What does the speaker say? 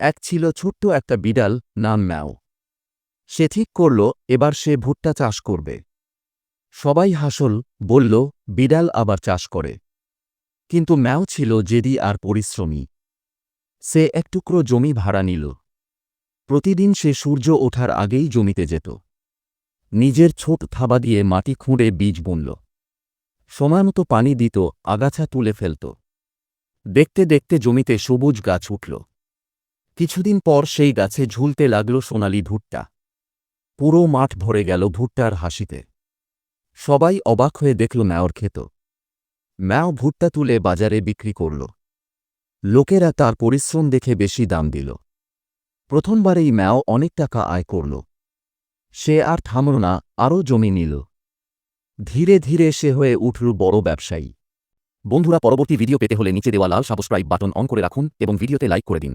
এক ছিল ছোট্ট একটা বিড়াল, নাম ম্যাও। সে ঠিক করল, এবার সে ভুট্টা চাষ করবে। সবাই হাসল, বলল, বিড়াল আবার চাষ করে। কিন্তু ম্যাও ছিল জেদি আর পরিশ্রমী। সে এক টুকরো জমি ভাড়া নিল। প্রতিদিন সে সূর্য ওঠার আগেই জমিতে যেত। নিজের ছোট থাবা দিয়ে মাটি খুঁড়ে বীজ বুনল। সময়মতো পানি দিত, আগাছা তুলে ফেলত। দেখতে দেখতে জমিতে সবুজ গাছ উঠল। কিছুদিন পর সেই গাছে ঝুলতে লাগল সোনালি ভুট্টা। পুরো মাঠ ভরে গেল ভুট্টার হাসিতে। সবাই অবাক হয়ে দেখল ম্যাওর খেত। ম্যাও ভুট্টা তুলে বাজারে বিক্রি করল। লোকেরা তার পরিশ্রম দেখে বেশি দাম দিল। প্রথমবারেই ম্যাও অনেক টাকা আয় করল। সে আর থামল না, আরও জমি নিল। ধীরে ধীরে সে হয়ে উঠল বড় ব্যবসায়ী। বন্ধুরা, পরবর্তী ভিডিও পেতে হলে নিচে দেওয়া লাল সাবস্ক্রাইব বাটন অন করে রাখুন এবং ভিডিওতে লাইক করে দিন।